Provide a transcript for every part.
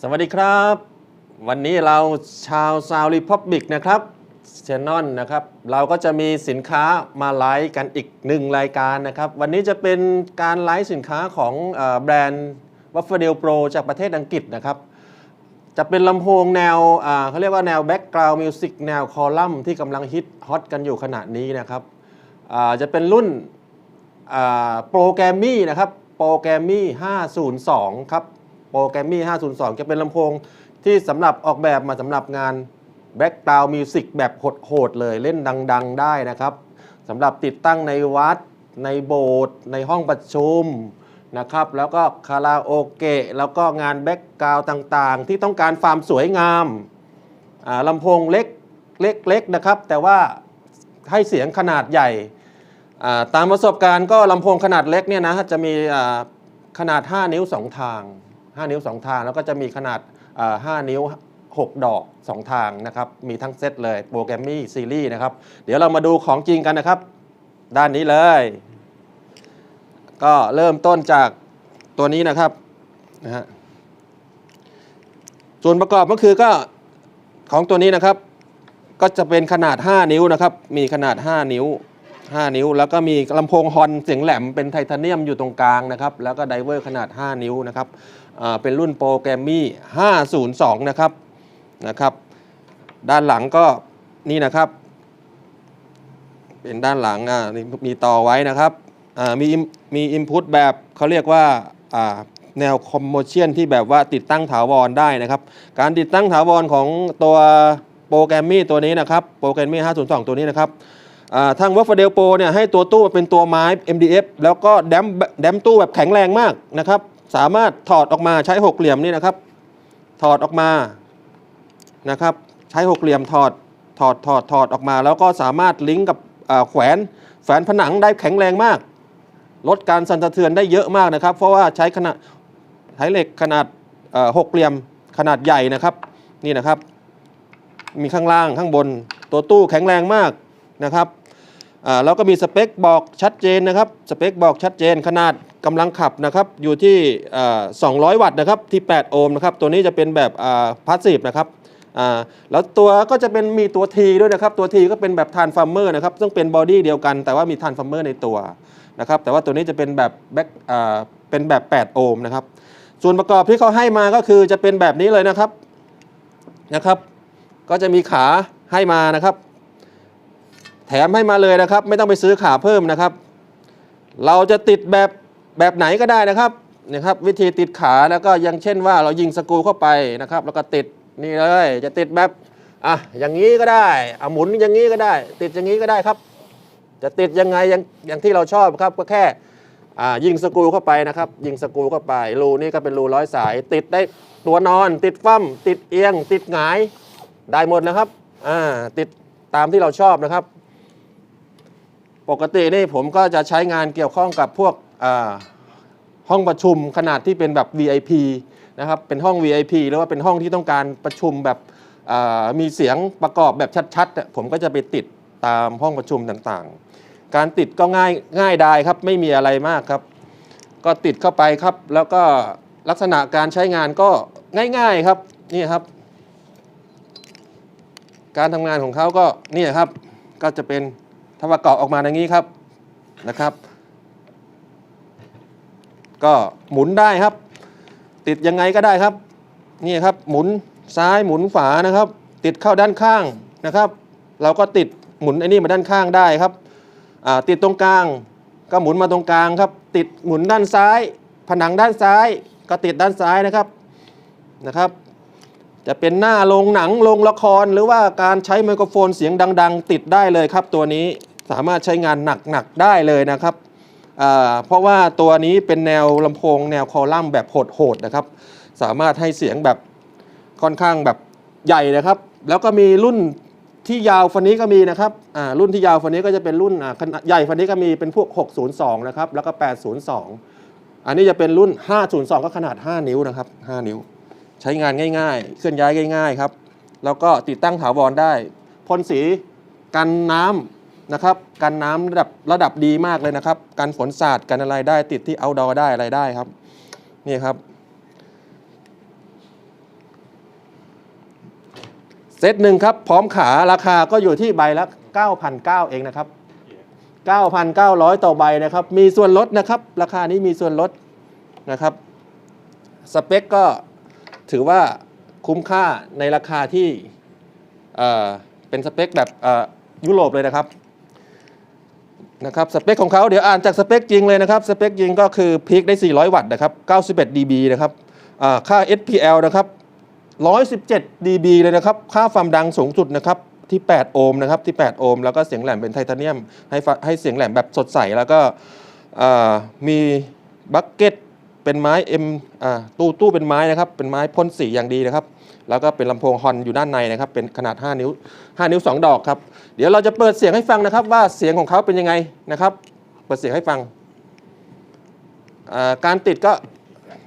สวัสดีครับ วันนี้เราชาวซาวรีพับบิกนะครับเชนนอนนะครับ เราก็จะมีสินค้ามาไลฟ์กันอีกหนึ่งรายการนะครับ วันนี้จะเป็นการไลฟ์สินค้าของอแบรนด์วัฟเฟอร์เดลโปรจากประเทศอังกฤษนะครับ จะเป็นลำโพงแนวเขาเรียกว่าแนวแบ็กกราวด์มิวสิกแนวคอลัมน์ที่กำลังฮิตฮอตกันอยู่ขณะนี้นะครับจะเป็นรุ่นโปรแกรมมี่นะครับโปรแกรมมี่502 ครับ โปรแกรมมี่ 502 จะเป็นลำโพงที่สำหรับออกแบบมาสำหรับงาน Background Music แบบโหดๆเลยเล่นดัง ๆ ได้นะครับสำหรับติดตั้งในวัด ในโบสถ์ในห้องประชุมนะครับ แล้วก็คาราโอเกะแล้วก็งานแบ็กกราวต่างๆ ที่ต้องการความสวยงามาลำโพงเล็กเล็กๆนะครับ แต่ว่าให้เสียงขนาดใหญ่าตามประสบการณ์ก็ลำโพงขนาดเล็กเนี่ยนะจะมีขนาด 5 นิ้ว 2 ทาง 5 นิ้ว 2 ทาง แล้วก็จะมีขนาดอ่า5นิ้ว 6 ดอก 2 ทางนะครับ มีทั้งเซตเลยโปรแกรมมี่ซีรีส์นะครับ เดี๋ยวเรามาดูของจริงกันนะครับ ด้านนี้เลย ก็เริ่มต้นจากตัวนี้นะครับนะฮะส่วนประกอบก็คือก็ของตัวนี้นะครับ ก็จะเป็นขนาด 5 นิ้วนะครับ มีขนาด 5 นิ้ว 5 นิ้ว แล้วก็มีลำโพงฮอนเสียงแหลมเป็นไทเทเนียมอยู่ตรงกลางนะครับ แล้วก็ไดเวอร์ขนาด 5 นิ้วนะครับเป็นรุ่นโปรแกรมมี่502 นะครับนะครับ ด้านหลังก็นี่นะครับ เป็นด้านหลังนี่มีต่อไว้นะครับมีมีอินพุตแบบเขาเรียกว่าแนวคอมโมเชียนที่แบบว่าติดตั้งถาวรได้นะครับ การติดตั้งถาวรของตัวโปรแกรมมี่ตัวนี้นะครับ โปรแกรมมี่502 ตัวนี้นะครับ ทางวัฟเฟอร์เดลโปเนี่ยให้ตัวตู้เป็นตัวไม้ MDF แล้วก็แดมแดมตู้แบบแข็งแรงมากนะครับ สามารถถอดออกมาใช้หกเหลี่ยมนี่นะครับ ถอดออกมานะครับใช้หกเหลี่ยมถอดถอดถอดถอดออกมา แล้วก็สามารถลิงก์กับแขวนแฝนผนังได้แข็งแรงมาก ลดการสั่นสะเทือนได้เยอะมากนะครับ เพราะว่าใช้ขนาดใช้เหล็กขนาดหกเหลี่ยมขนาดใหญ่นะครับนี่นะครับ มีข้างล่างข้างบนตัวตู้แข็งแรงมากนะครับ อ่าแล้วก็มีสเปคบอกชัดเจนนะครับ สเปคบอกชัดเจนขนาดกำลังขับนะครับ อยู่ที่อ่า200 วัตต์นะครับ ที่ 8 โอห์มนะครับ ตัวนี้จะเป็นแบบพาสซีฟนะครับอ่าแล้วตัวก็จะเป็นมีตัว T ด้วยนะครับ ตัว T ก็เป็นแบบทานฟาร์เมอร์นะครับ ซึ่งเป็นบอดี้เดียวกัน แต่ว่ามีทานฟาร์เมอร์ในตัวนะครับ แต่ว่าตัวนี้จะเป็นแบบแบ็คอ่าเป็นแบบ 8 โอห์มนะครับ ส่วนประกอบที่เขาให้มาก็คือจะเป็นแบบนี้เลยนะครับนะครับ ก็จะมีขาให้มานะครับ แถมให้มาเลยนะครับ ไม่ต้องไปซื้อขาเพิ่มนะครับ เราจะติดแบบแบบไหนก็ได้นะครับนะครับ วิธีติดขาแล้วก็ยังเช่นว่าเรายิงสกูเข้าไปนะครับ แล้วก็ติดนี่เลยจะติดแบบอะอย่างนี้ก็ได้อะหมุนอย่างนี้ก็ได้ ติดอย่างนี้ก็ได้ครับ จะติดยังไงอย่างอย่างที่เราชอบครับก็แค่อ่ายิงสกูเข้าไปนะครับ ยิงสกูเข้าไป รูนี่ก็เป็นรูร้อยสาย ติดได้ตัวนอน ติดฟั่มติดเอียง ติดหงายได้หมดนะครับอ่าติดตามที่เราชอบนะครับ ปกตินี่ผมก็จะใช้งานเกี่ยวข้องกับพวกห้องประชุมขนาดที่เป็นแบบ VIP นะครับเป็นห้อง VIP หรือว่าเป็นห้องที่ต้องการประชุมแบบมีเสียงประกอบแบบชัดๆ ผมก็จะไปติดตามห้องประชุมต่างๆ การติดก็ง่ายง่ายได้ครับไม่มีอะไรมากครับ ก็ติดเข้าไปครับ แล้วก็ลักษณะการใช้งานก็ง่ายๆครับนี่ครับ การทำงานของเขาก็นี่ครับก็จะเป็น ถ้าประกอบออกมาอย่างนี้ครับนะครับ ก็หมุนได้ครับ ติดยังไงก็ได้ครับนี่ครับหมุนซ้ายหมุนขวานะครับ ติดเข้าด้านข้างนะครับ เราก็ติดหมุนไอ้นี่มาด้านข้างได้ครับติดตรงกลางก็หมุนมาตรงกลางครับ ติดหมุนด้านซ้าย ผนังด้านซ้าย ก็ติดด้านซ้ายนะครับนะครับ จะเป็นหน้าโรงหนังโรงละครหรือว่าการใช้ไมโครโฟนเสียงดัง ๆ ติดได้เลยครับตัวนี้ สามารถใช้งานหนักๆได้เลยนะครับเพราะว่าตัวนี้เป็นแนวลำโพงแนวคอลัมน์แบบโหดๆนะครับ สามารถให้เสียงแบบค่อนข้างแบบใหญ่นะครับ แล้วก็มีรุ่นที่ยาวฟันนี้ก็มีนะครับรุ่นที่ยาวฟันนี้ก็จะเป็นรุ่นขนาดใหญ่ฟันนี้ก็มีเป็นพวก 602 นะครับ แล้วก็ 802 อันนี้จะเป็นรุ่น 502 ก็ขนาด 5 นิ้วนะครับ 5 นิ้ว ใช้งานง่าย ๆ เคลื่อนย้ายง่าย ๆ ครับ แล้วก็ติดตั้งถาวรได้พ่นสีกันน้ำ นะครับกันน้ำระดับระดับดีมากเลยนะครับ กันฝนสาดกันอะไรได้ติดที่ outdoor ได้อะไรได้ครับ นี่ครับ เซตหนึ่งครับ พร้อมขาราคาก็อยู่ที่ใบละ9,900เองนะครับ 9,900 ต่อใบนะครับ มีส่วนลดนะครับ ราคานี้มีส่วนลดนะครับ สเปคก็ถือว่าคุ้มค่าในราคาที่เเป็นสเปคแบบยุโรปเลยนะครับ นะครับสเปคของเขาเดี๋ยวอ่านจากสเปคจริงเลยนะครับสเปคจริงก็คือพีคได้ 400 วัตต์นะครับ91 dB นะครับค่า SPL นะครับ117 dB เลยนะครับ ค่าความดังสูงสุดนะครับที่ 8 โอห์มนะครับที่ 8 โอห์มแล้วก็เสียงแหลมเป็นไทเทเนียม ให้ให้เสียงแหลมแบบสดใส แล้วก็มีบักเก็ตเป็นไม้ M อ่าตู้ตู้เป็นไม้นะครับ เป็นไม้พ่นสีอย่างดีนะครับ แล้วก็เป็นลำโพงฮอนอยู่ด้านในนะครับ เป็นขนาด 5 นิ้ว 5 นิ้ว 2 ดอกครับ เดี๋ยวเราจะเปิดเสียงให้ฟังนะครับ ว่าเสียงของเขาเป็นยังไงนะครับ เปิดเสียงให้ฟัง การติดก็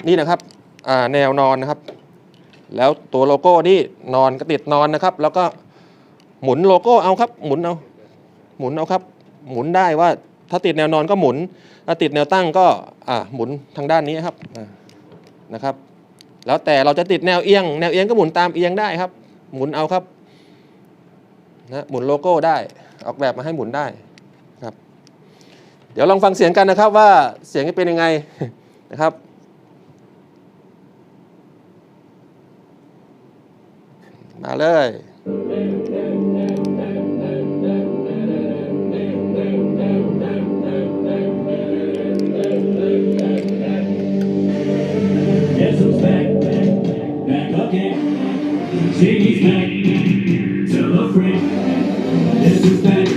นี่นะครับแนวนอนนะครับ แล้วตัวโลโก้นี่นอนก็ติดนอนนะครับ แล้วก็หมุนโลโก้เอาครับ หมุนเอาหมุนเอาครับ หมุนได้ว่าถ้าติดแนวนอนก็หมุน ถ้าติดแนวตั้งก็หมุนทางด้านนี้ครับนะครับ แล้วแต่เราจะติดแนวเอียง แนวเอียงก็หมุนตามเอียงได้ครับ หมุนเอาครับนะหมุนโลโก้ได้ออกแบบมาให้หมุนได้ครับ เดี๋ยวลองฟังเสียงกันนะครับว่าเสียงจะเป็นยังไงนะครับมาเลย Tell a friend. Guess who's back?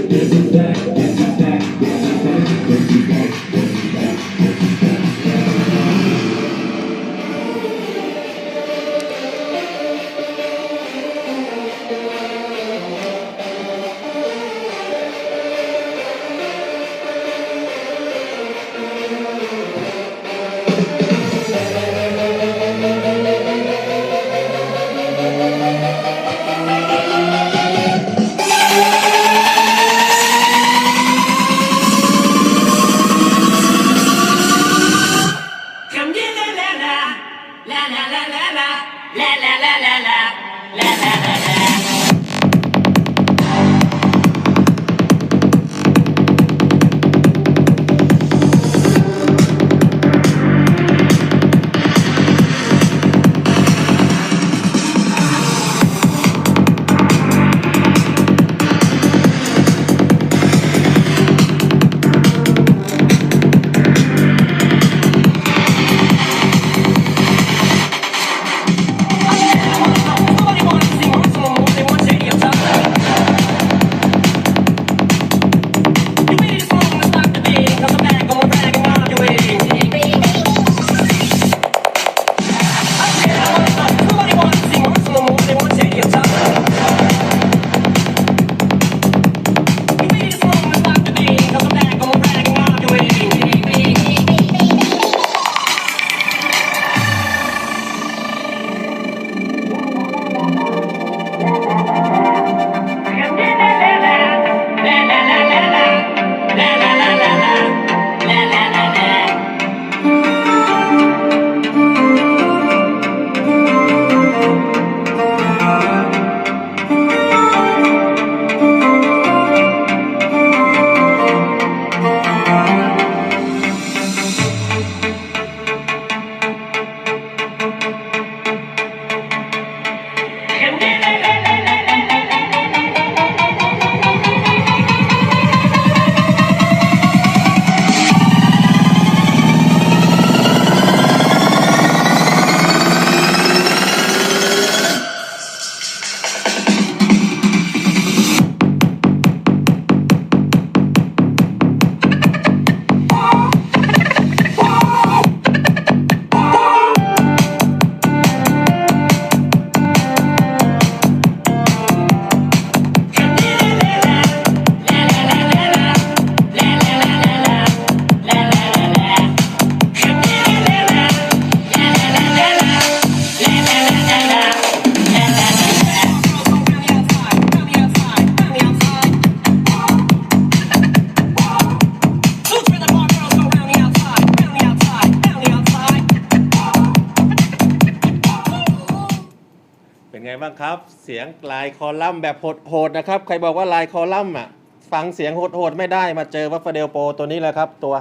เป็นไงบ้างครับ เสียงลายคอลัมน์แบบโหดๆนะครับ ใครบอกว่าลายคอลัมน์อะฟังเสียงโหดๆไม่ได้มาเจอวัฟเดลโปตัวนี้แหละครับตัว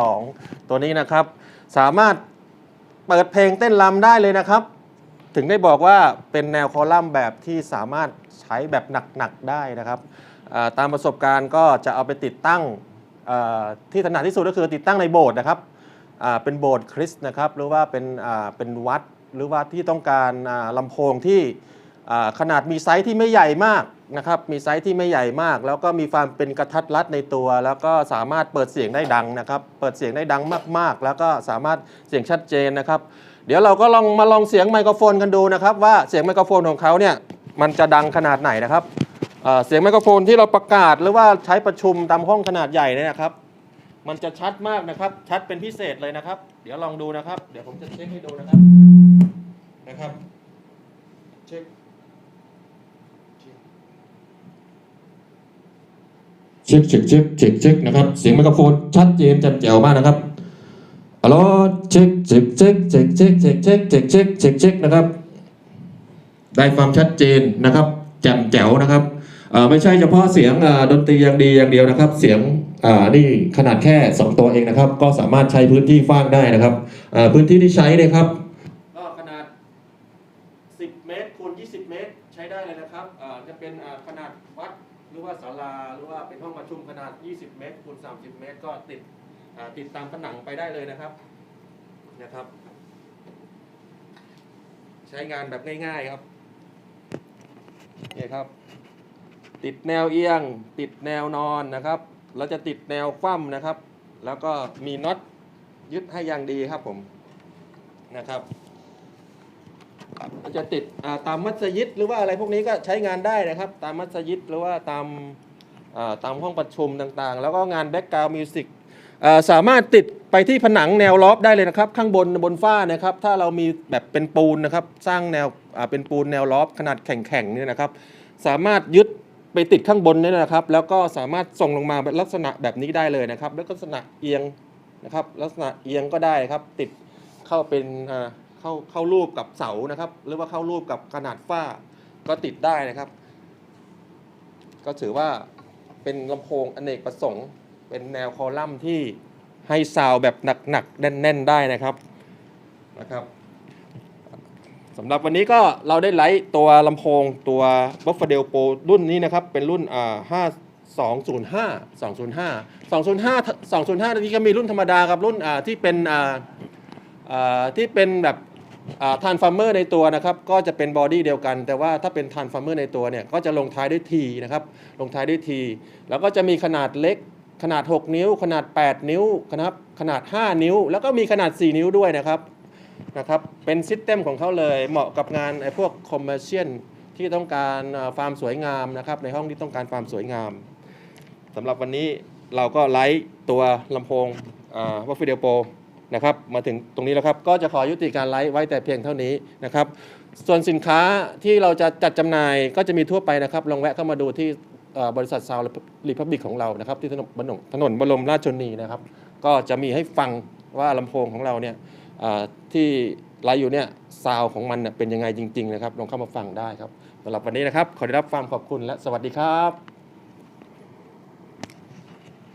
502 ตัวนี้นะครับ สามารถเปิดเพลงเต้นรำได้เลยนะครับ ถึงได้บอกว่าเป็นแนวคอลัมน์แบบที่สามารถใช้แบบหนักๆได้นะครับตามประสบการณ์ก็จะเอาไปติดตั้งที่ถนัดที่สุดก็คือติดตั้งในโบสถ์นะครับเป็นโบสถ์คริสต์นะครับหรือว่าเป็นเป็นวัด หรือว่าที่ต้องการอ่าลำโพงที่ขนาดมีไซส์ที่ไม่ใหญ่มากนะครับ มีไซส์ที่ไม่ใหญ่มาก แล้วก็มีความเป็นกระทัดรัดในตัว แล้วก็สามารถเปิดเสียงได้ดังนะครับ เปิดเสียงได้ดังมากๆ แล้วก็สามารถเสียงชัดเจนนะครับ เดี๋ยวเราก็ลองมาลองเสียงไมโครโฟนกันดูนะครับ ว่าเสียงไมโครโฟนของเขาเนี่ยมันจะดังขนาดไหนนะครับเอ่อเสียงไมโครโฟนที่เราประกาศหรือว่าใช้ประชุมตามห้องขนาดใหญ่เนี่ยนะครับ มันจะชัดมากนะครับ ชัดเป็นพิเศษเลยนะครับ เดี๋ยวลองดูนะครับ เดี๋ยวผมจะเช็คให้ดูนะครับ นะครับ เช็คเช็คเช็คเช็คเช็คเช็คนะครับ เสียงไมโครโฟนชัดเจนแจ่มแจ๋วมากนะครับฮัลโหลเช็คเช็คเช็คเช็คเช็คเช็คเช็คเช็คเช็คเช็คเช็คนะครับ ได้ความชัดเจนนะครับแจ่มแจ๋วนะครับไม่ใช่เฉพาะเสียงดนตรีอย่างดีอย่างเดียวนะครับ เสียงนี่ขนาดแค่ 2 ตัวเองนะครับ ก็สามารถใช้พื้นที่ฟ้างได้นะครับพื้นที่ที่ใช้เนี่ยครับก็ขนาด 10 เมตรคูณ20 เมตร ใช้ได้เลยนะครับอ่าจะ เป็นขนาดวัดหรือว่าศาลาหรือว่าเป็นห้องประชุมขนาด 20 เมตรคูณ30 เมตร ก็ติดติดตามผนังไปได้เลยนะครับนะครับ ใช้งานแบบง่ายๆครับนี่ครับ ติดแนวเอียง ติดแนวนอนนะครับ เราจะติดแนวคว่ำนะครับ แล้วก็มีน็อตยึดให้อย่างดีครับผมนะครับ จะติดตามมัสยิดหรือว่าอะไรพวกนี้ก็ใช้งานได้นะครับ ตามมัสยิดหรือว่าตามตามห้องประชุมต่างๆ แล้วก็งานแบ็กกราวด์มิวสิกสามารถติดไปที่ผนังแนวล็อบได้เลยนะครับ ข้างบนบนฝ้านะครับ ถ้าเรามีแบบเป็นปูนนะครับ สร้างแนวเป็นปูนแนวล็อบขนาดแข็งๆเนี่ยนะครับ สามารถยึดไปติดข้างบนนี่นะครับ แล้วก็สามารถส่งลงมาลักษณะแบบนี้ได้เลยนะครับ แล้วก็ลักษณะเอียงนะครับ ลักษณะเอียงก็ได้ครับ ติดเข้าเป็นอ เข้าเข้ารูปกับเสานะครับ หรือว่าเข้ารูปกับขนาดฝ้าก็ติดได้นะครับ ก็ถือว่าเป็นลำโพงอเนกประสงค์ เป็นแนวคอลัมน์ที่ให้ซาวแบบหนักๆแน่น ๆ ได้นะครับนะครับสำหรับวันนี้ก็เราได้ไลท์ตัวลำโพงตัว b u f f a d e l Pro รุ่นนี้นะครับ เป็นรุ่นอ่า5 205 205 205 205 นี้ก็มีรุ่นธรรมดากับรุ่นอ่าที่เป็นอ่าอ่าที่เป็นแบบ ทานฟาร์เมอร์ในตัวนะครับก็จะเป็นบอดี้เดียวกัน แต่ว่าถ้าเป็นทานฟาร์เมอร์ในตัวเนี่ยก็จะลงท้ายด้วย T นะครับลงท้ายด้วย T แล้วก็จะมีขนาดเล็กขนาด 6 นิ้ว ขนาด 8 นิ้วนะครับขนาด 5 นิ้ว แล้วก็มีขนาด 4 นิ้วด้วยนะครับนะครับเป็นซิสเต็มของเขาเลยเหมาะกับงานไอ้พวกคอมเมอร์เชียลที่ต้องการเอ่อความสวยงามนะครับในห้องที่ต้องการความสวยงามสำหรับวันนี้เราก็ไลฟ์ตัวลำโพงวัฟฟิเดลโป นะครับมาถึงตรงนี้แล้วครับ ก็จะขอยุติการไลฟ์ไว้แต่เพียงเท่านี้นะครับ ส่วนสินค้าที่เราจะจัดจำหน่ายก็จะมีทั่วไปนะครับ ลองแวะเข้ามาดูที่บริษัทซาวรีพับบิกของเรานะครับ ที่ถนนบรมถนนบรมราชชนีนะครับ ก็จะมีให้ฟังว่าลำโพงของเราเนี่ยที่ไลฟ์อยู่เนี่ยซาวของมันเป็นยังไงจริง ๆ นะครับ ลองเข้ามาฟังได้ครับสำหรับวันนี้นะครับ ขอได้รับความขอบคุณและสวัสดีครับ